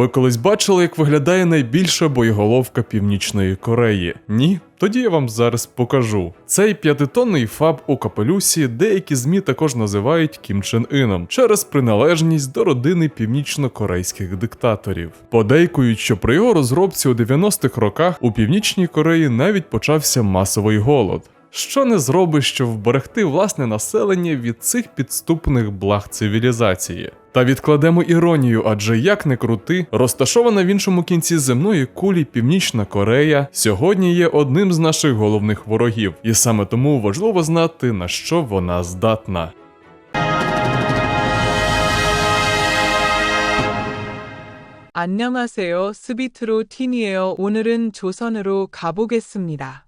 Ви колись бачили, як виглядає найбільша боєголовка Північної Кореї? Ні? Тоді я вам зараз покажу. Цей п'ятитонний фаб у капелюсі деякі змі також називають Кім Чен Іном через приналежність до родини північно-корейських диктаторів. Подейкують, що при його розробці у 90-х роках у північній Кореї навіть почався масовий голод Що не зробиш, щоб вберегти власне населення від цих підступних благ цивілізації? Та відкладемо іронію, адже як не крути, розташована в іншому кінці земної кулі Північна Корея сьогодні є одним з наших головних ворогів, і саме тому важливо знати на що вона здатна. 안녕하세요. 스비트로 틴이에요. 오늘은 조선으로 가보겠습니다.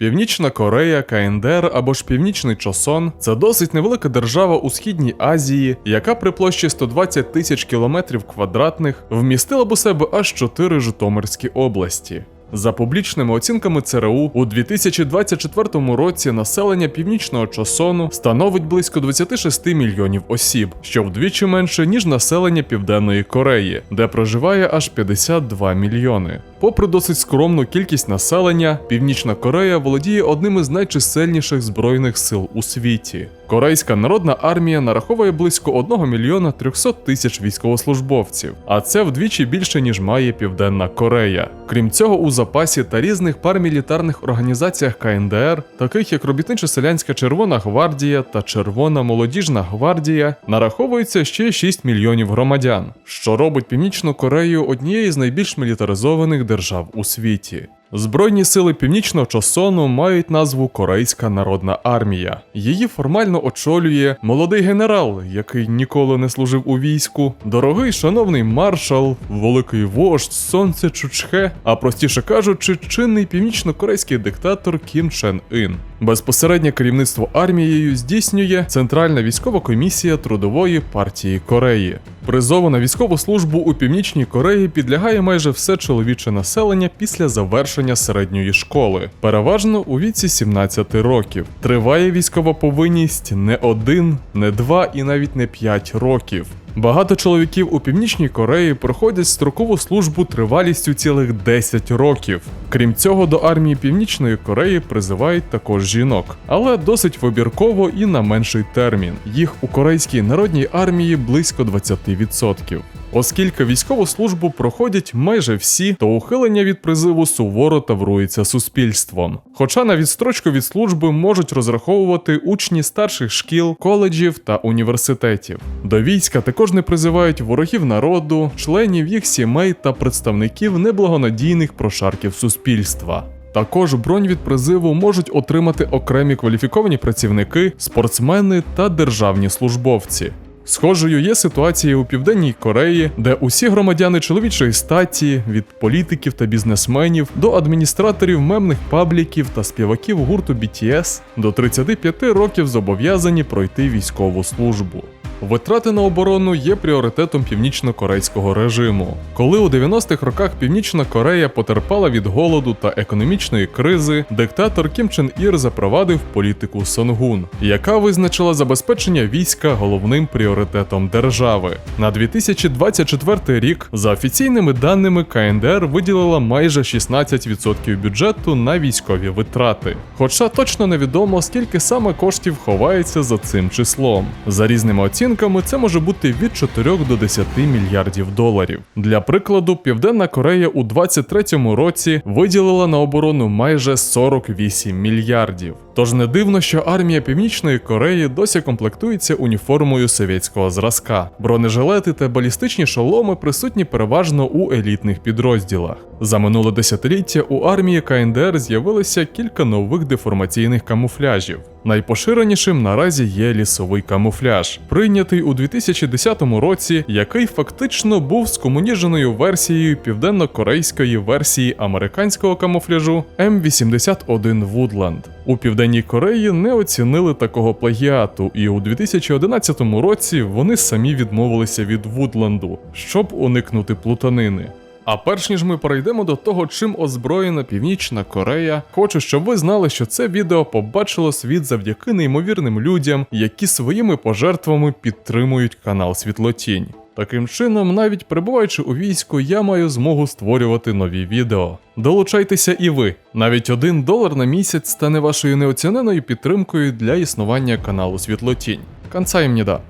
Північна Корея, КНДР або ж Північний Чосон це досить невелика держава у східній Азії, яка при площі 120 тисяч кілометрів квадратних вмістила б у себе аж 4 Житомирські області. За публічними оцінками ЦРУ, у 2024 році населення північного Чосону становить близько 26 мільйонів осіб, що вдвічі менше ніж населення Південної Кореї, де проживає аж 52 мільйони. Попри досить скромну кількість населення, Північна Корея володіє одним із найчисельніших збройних сил у світі. Корейська народна армія нараховує близько 1 мільйона 300 тисяч військовослужбовців, а це вдвічі більше ніж має Південна Корея. Крім цього, у запасі та різних парамілітарних організаціях КНДР, таких як Робітничо-селянська Червона гвардія та Червона молодіжна гвардія, нараховується ще 6 мільйонів громадян, що робить Північну Корею однією з найбільш мілітаризованих держав у світі. Збройні сили північного Чосону мають назву Корейська Народна армія. Її формально очолює молодий генерал, який ніколи не служив у війську, дорогий шановний маршал, великий вождь Сонце Чучхе, а простіше кажучи, чинний північно-корейський диктатор Кім Чен Ін. Безпосереднє керівництво армією здійснює Центральна військова комісія Трудової партії Кореї. Призову на військову службу у Північній Кореї підлягає майже все чоловіче населення після завершення середньої школи, переважно у віці 17 років. Триває військова повинність не один, не два і навіть не п'ять років. Багато чоловіків у Північній Кореї проходять строкову службу тривалістю цілих 10 років. Крім цього, до армії Північної Кореї призивають також жінок, але досить вибірково і на менший термін. Їх у Корейській народній армії близько 20%. Оскільки військову службу проходять майже всі, то ухилення від призиву суворо таврується суспільством. Хоча на відстрочку від служби можуть розраховувати учні старших шкіл, коледжів та університетів. До війська також не призивають ворогів народу, членів їх сімей та представників неблагонадійних прошарків суспільства. Також бронь від призиву можуть отримати окремі кваліфіковані працівники, спортсмени та державні службовці. Схожою є ситуація у Південній Кореї, де усі громадяни чоловічої статі, від політиків та бізнесменів до адміністраторів мемних пабліків та співаків гурту BTS до 35 років зобов'язані пройти військову службу. Витрати на оборону є пріоритетом північно-корейського режиму. Коли у 90-х роках Північна Корея потерпала від голоду та економічної кризи, диктатор Кім Чен Ір запровадив політику Сонгун, яка визначила забезпечення війська головним пріоритетом держави. На 2024 рік, за офіційними даними, КНДР виділила майже 16% бюджету на військові витрати. Хоча точно невідомо, скільки саме коштів ховається за цим числом. За різними оцінками, це може бути від 4 до 10 мільярдів доларів. Для прикладу, Південна Корея у 2023 році виділила на оборону майже 48 мільярдів. Тож не дивно, що армія Північної Кореї досі комплектується уніформою совєтського зразка. Бронежилети та балістичні шоломи присутні переважно у елітних підрозділах. За минуле десятиліття у армії КНДР з'явилося кілька нових деформаційних камуфляжів. Найпоширенішим наразі є лісовий камуфляж, прийнятий у 2010 році, який фактично був скомуніженою версією південно-корейської версії американського камуфляжу М81 Woodland. У південній Кореї не оцінили такого плагіату, і у 2011 році вони самі відмовилися від Вудланду, щоб уникнути плутанини. А перш ніж ми перейдемо до того, чим озброєна Північна Корея, хочу, щоб ви знали, що це відео побачило світ завдяки неймовірним людям, які своїми пожертвами підтримують канал Світлотінь. Таким чином, навіть перебуваючи у війську, я маю змогу створювати нові відео. Долучайтеся і ви. Навіть один долар на місяць стане вашою неоціненою підтримкою для існування каналу Світлотінь. Канцаєм не да.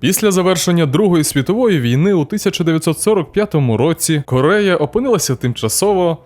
Після завершення Другої світової війни у 1945 році Корея опинилася тимчасово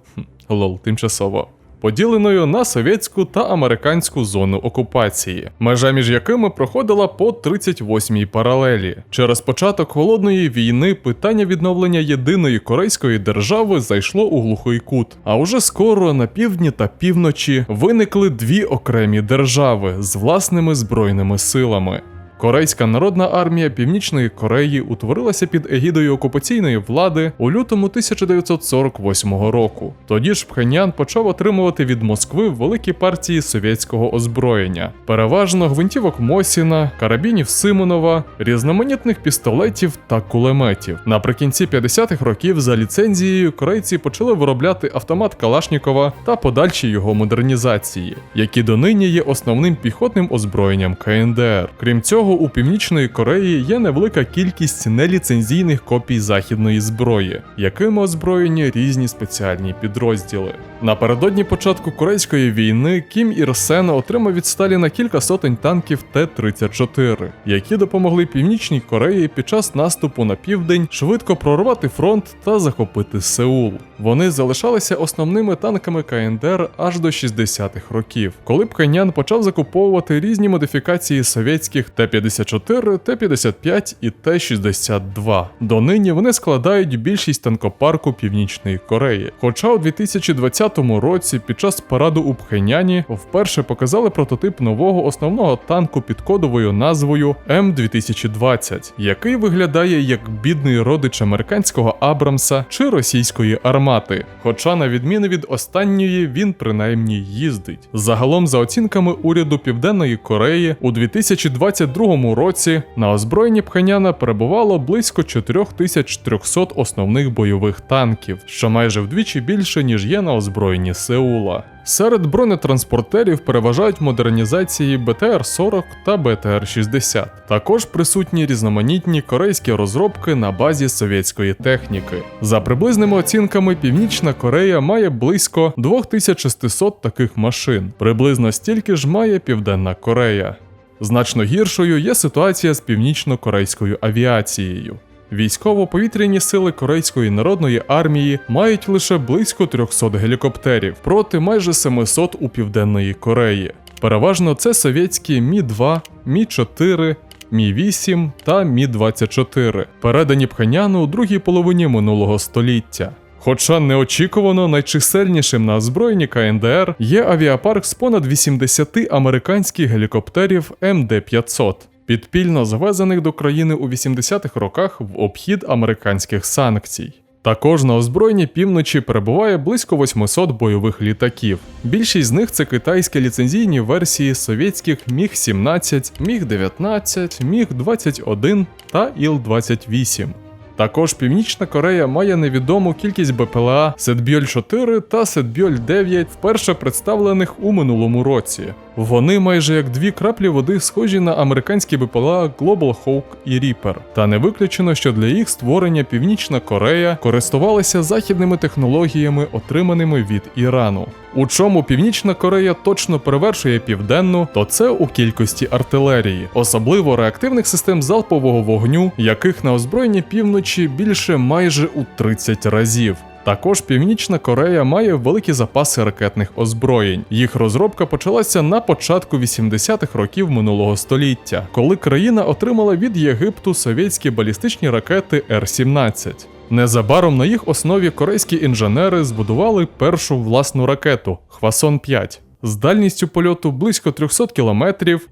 лол, тимчасово. Поділеною на совєтську та американську зону окупації, межа між якими проходила по 38-й паралелі. Через початок холодної війни питання відновлення єдиної корейської держави зайшло у глухий кут. А уже скоро на півдні та півночі виникли дві окремі держави з власними збройними силами. Корейська народна армія Північної Кореї утворилася під егідою окупаційної влади у лютому 1948 року. Тоді ж Пхеньян почав отримувати від Москви великі партії совєтського озброєння, переважно гвинтівок Мосіна, карабінів Симонова, різноманітних пістолетів та кулеметів. Наприкінці 50-х років за ліцензією корейці почали виробляти автомат Калашнікова та подальші його модернізації, які донині є основним піхотним озброєнням КНДР. Крім цього, у Північної Кореї є невелика кількість неліцензійних копій західної зброї, якими озброєні різні спеціальні підрозділи. Напередодні початку корейської війни Кім Ір Сен отримав від Сталіна кілька сотень танків Т-34, які допомогли Північній Кореї під час наступу на південь швидко прорвати фронт та захопити Сеул. Вони залишалися основними танками КНДР аж до 60-х років, коли Пхеньян почав закуповувати різні модифікації совєтських Т-54, Т-55 і Т-62. Донині вони складають більшість танкопарку Північної Кореї. Хоча у 2020 році під час параду у Пхеняні вперше показали прототип нового основного танку під кодовою назвою М2020, який виглядає як бідний родич американського Абрамса чи російської армати. Хоча, на відміну від останньої, він принаймні їздить. Загалом, за оцінками уряду Південної Кореї, у 2022 році на озброєнні Пхеняна перебувало близько 4300 основних бойових танків, що майже вдвічі більше ніж є на озброєнні Сеула. Серед бронетранспортерів переважають модернізації БТР-40 та БТР-60. Також присутні різноманітні корейські розробки на базі совєтської техніки. За приблизними оцінками, Північна Корея має близько 2600 таких машин. Приблизно стільки ж має Південна Корея. Значно гіршою є ситуація з північно-корейською авіацією. Військово-повітряні сили Корейської народної армії мають лише близько 300 гелікоптерів проти майже 700 у Південної Кореї. Переважно це совєтські Мі-2, Мі-4, Мі-8 та Мі-24, передані Пхеняну у другій половині минулого століття. Хоча неочікувано найчисельнішим на озброєнні КНДР є авіапарк з понад 80 американських гелікоптерів МД-500, підпільно завезених до країни у 80-х роках в обхід американських санкцій. Також на озброєнні півночі перебуває близько 800 бойових літаків. Більшість з них це китайські ліцензійні версії совєтських Міг-17, Міг-19, Міг-21 та Іл-28. Також Північна Корея має невідому кількість БПЛА Сетбьоль 4 та Сетбьоль 9, вперше представлених у минулому році. Вони майже як дві краплі води схожі на американські БПЛА Global Hawk і Reaper. Та не виключено, що для їх створення Північна Корея користувалася західними технологіями, отриманими від Ірану. У чому Північна Корея точно перевершує південну, то це у кількості артилерії, особливо реактивних систем залпового вогню, яких на озброєнні півночі більше майже у 30 разів. Також Північна Корея має великі запаси ракетних озброєнь. Їх розробка почалася на початку 80-х років минулого століття, коли країна отримала від Єгипту совєтські балістичні ракети Р-17. Незабаром на їх основі корейські інженери збудували першу власну ракету Хвасон 5. з дальністю польоту близько 300 км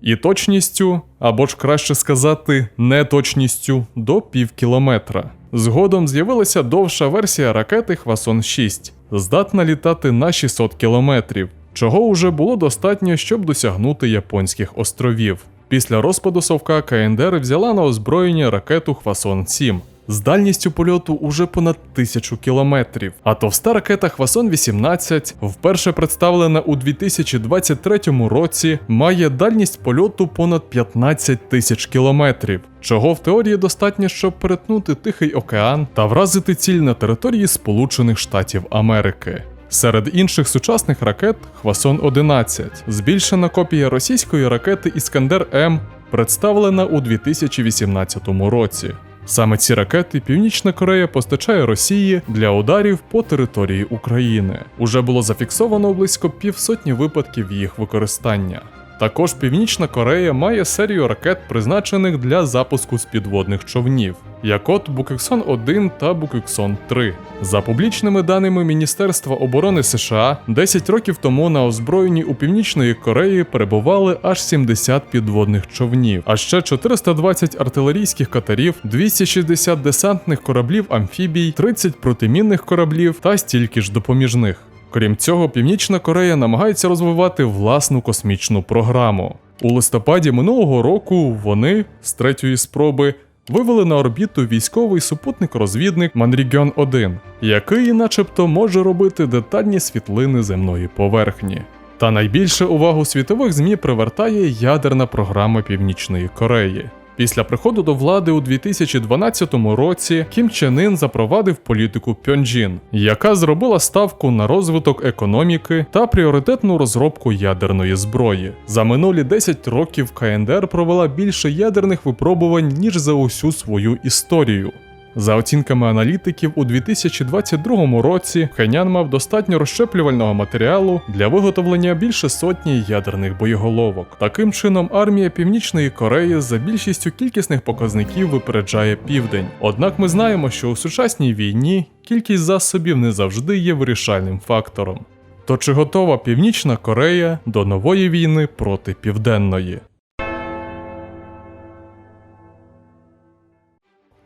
і точністю, або ж краще сказати, неточністю до пів кілометра. Згодом з'явилася довша версія ракети Хвасон 6, здатна літати на 600 кілометрів, чого уже було достатньо, щоб досягнути японських островів. Після розпаду Совка КНДР взяла на озброєння ракету Хвасон 7 з дальністю польоту уже понад тисячу кілометрів. А товста ракета Хвасон 18, вперше представлена у 2023 році, має дальність польоту понад 15 тисяч кілометрів, чого в теорії достатньо, щоб перетнути Тихий океан та вразити ціль на території Сполучених Штатів Америки. Серед інших сучасних ракет Хвасон 11, збільшена копія російської ракети Іскандер М, представлена у 2018 році. Саме ці ракети Північна Корея постачає Росії для ударів по території України. Уже було зафіксовано близько півсотні випадків їх використання. Також Північна Корея має серію ракет, призначених для запуску з підводних човнів, як от Букексон 1 та Букексон 3. За публічними даними Міністерства оборони США, 10 років тому на озброєнні у Північної Кореї перебували аж 70 підводних човнів, а ще 420 артилерійських катерів, 260 десантних кораблів амфібій, 30 протимінних кораблів та стільки ж допоміжних. Крім цього, Північна Корея намагається розвивати власну космічну програму. У листопаді минулого року вони з третьої спроби вивели на орбіту військовий супутник-розвідник Манрігьон 1 який, начебто, може робити детальні світлини земної поверхні. Та найбільше увагу світових ЗМІ привертає ядерна програма Північної Кореї. Після приходу до влади у 2012 році Кім Чен Ін запровадив політику Пьонджін, яка зробила ставку на розвиток економіки та пріоритетну розробку ядерної зброї. За минулі 10 років КНДР провела більше ядерних випробувань ніж за усю свою історію. За оцінками аналітиків, у 2022 році Пхенян мав достатньо розщеплювального матеріалу для виготовлення більше сотні ядерних боєголовок. Таким чином, армія Північної Кореї за більшістю кількісних показників випереджає південь. Однак ми знаємо, що у сучасній війні кількість засобів не завжди є вирішальним фактором. То чи готова Північна Корея до нової війни проти Південної?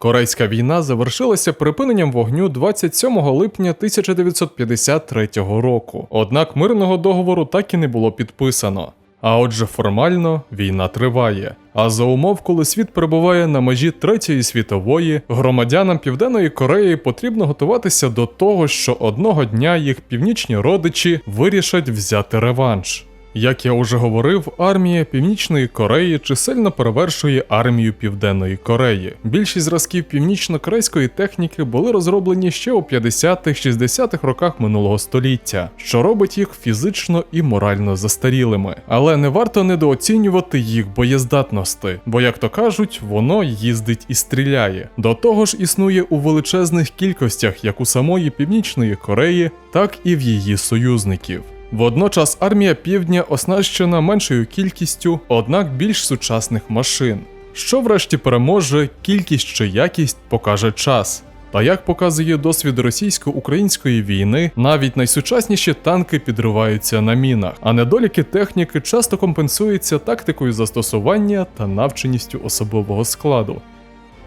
Корейська війна завершилася припиненням вогню 27 липня 1953 року. Однак мирного договору так і не було підписано. А отже, формально війна триває. А за умов, коли світ перебуває на межі Третьої світової, громадянам Південної Кореї потрібно готуватися до того, що одного дня їх північні родичі вирішать взяти реванш. Як я уже говорив, армія Північної Кореї чисельно перевершує армію Південної Кореї. Більшість зразків північно-корейської техніки були розроблені ще у 50-60-х роках минулого століття, що робить їх фізично і морально застарілими. Але не варто недооцінювати їх боєздатності, бо, як то кажуть, воно їздить і стріляє. До того ж, існує у величезних кількостях як у самої Північної Кореї, так і в її союзників. Водночас армія півдня оснащена меншою кількістю, однак більш сучасних машин. Що врешті переможе, кількість чи якість покаже час. Та як показує досвід російсько-української війни, навіть найсучасніші танки підриваються на мінах, а недоліки техніки часто компенсуються тактикою застосування та навченістю особового складу.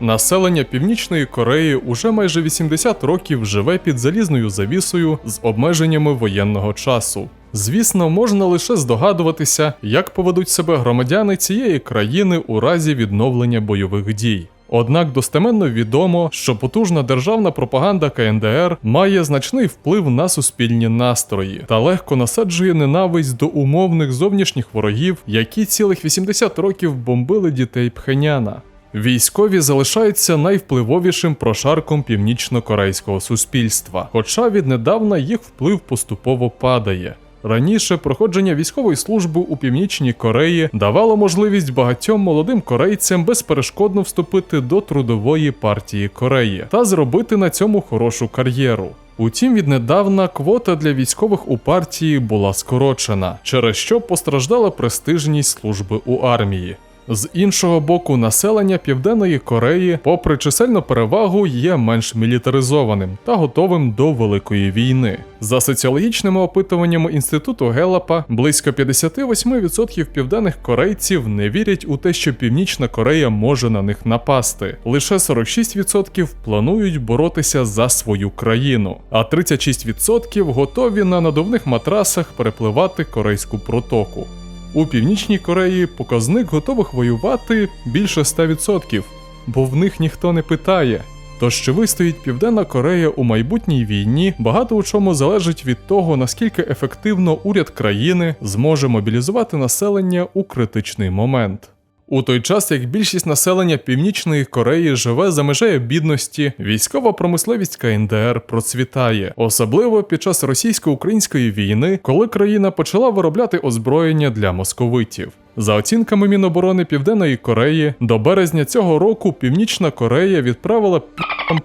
Населення Північної Кореї уже майже 80 років живе під залізною завісою з обмеженнями воєнного часу. Звісно, можна лише здогадуватися, як поведуть себе громадяни цієї країни у разі відновлення бойових дій. Однак достеменно відомо, що потужна державна пропаганда КНДР має значний вплив на суспільні настрої та легко насаджує ненависть до умовних зовнішніх ворогів, які цілих 80 років бомбили дітей Пхеняна. Військові залишаються найвпливовішим прошарком північно-корейського суспільства, хоча віднедавна їх вплив поступово падає. Раніше проходження військової служби у Північній Кореї давало можливість багатьом молодим корейцям безперешкодно вступити до трудової партії Кореї та зробити на цьому хорошу кар'єру. Утім, віднедавна квота для військових у партії була скорочена, через що постраждала престижність служби у армії. З іншого боку, населення Південної Кореї, попри чисельну перевагу, є менш мілітаризованим та готовим до великої війни. За соціологічними опитуваннями інституту Гелапа, близько 58% південних корейців не вірять у те, що Північна Корея може на них напасти. Лише 46% планують боротися за свою країну, а 36% готові на надувних матрасах перепливати корейську протоку. У Північній Кореї показник готових воювати більше 100%, бо в них ніхто не питає. Тож чи вистоїть Південна Корея у майбутній війні, багато у чому залежить від того, наскільки ефективно уряд країни зможе мобілізувати населення у критичний момент. У той час, як більшість населення Північної Кореї живе за межею бідності, військова промисловість КНДР процвітає, особливо під час російсько-української війни, коли країна почала виробляти озброєння для московитів. За оцінками Міноборони Південної Кореї, до березня цього року Північна Корея відправила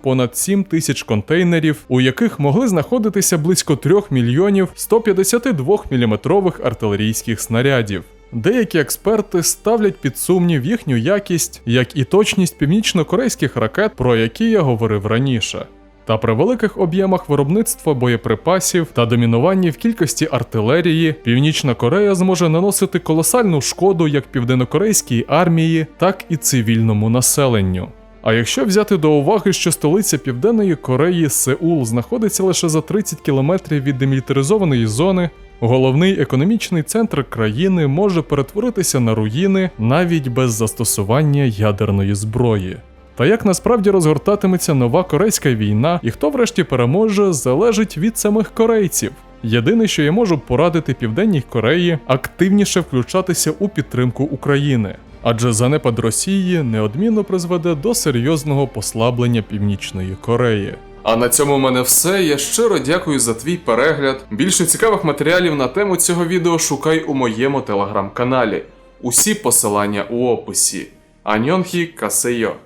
понад 7 тисяч контейнерів, у яких могли знаходитися близько 3 мільйонів 152 мм артилерійських снарядів. Деякі експерти ставлять під сумнів їхню якість, як і точність північно-корейських ракет, про які я говорив раніше. Та при великих об'ємах виробництва боєприпасів та домінуванні в кількості артилерії, Північна Корея зможе наносити колосальну шкоду як південнокорейській армії, так і цивільному населенню. А якщо взяти до уваги, що столиця Південної Кореї Сеул знаходиться лише за 30 кілометрів від демілітаризованої зони, головний економічний центр країни може перетворитися на руїни навіть без застосування ядерної зброї. Та як насправді розгортатиметься нова корейська війна і хто врешті переможе, залежить від самих корейців. Єдине, що я можу порадити Південній Кореї, активніше включатися у підтримку України, адже занепад Росії неодмінно призведе до серйозного послаблення Північної Кореї. А на цьому в мене все. Я щиро дякую за твій перегляд. Більше цікавих матеріалів на тему цього відео шукай у моєму телеграм-каналі. Усі посилання у описі. Аньонхі Касейо.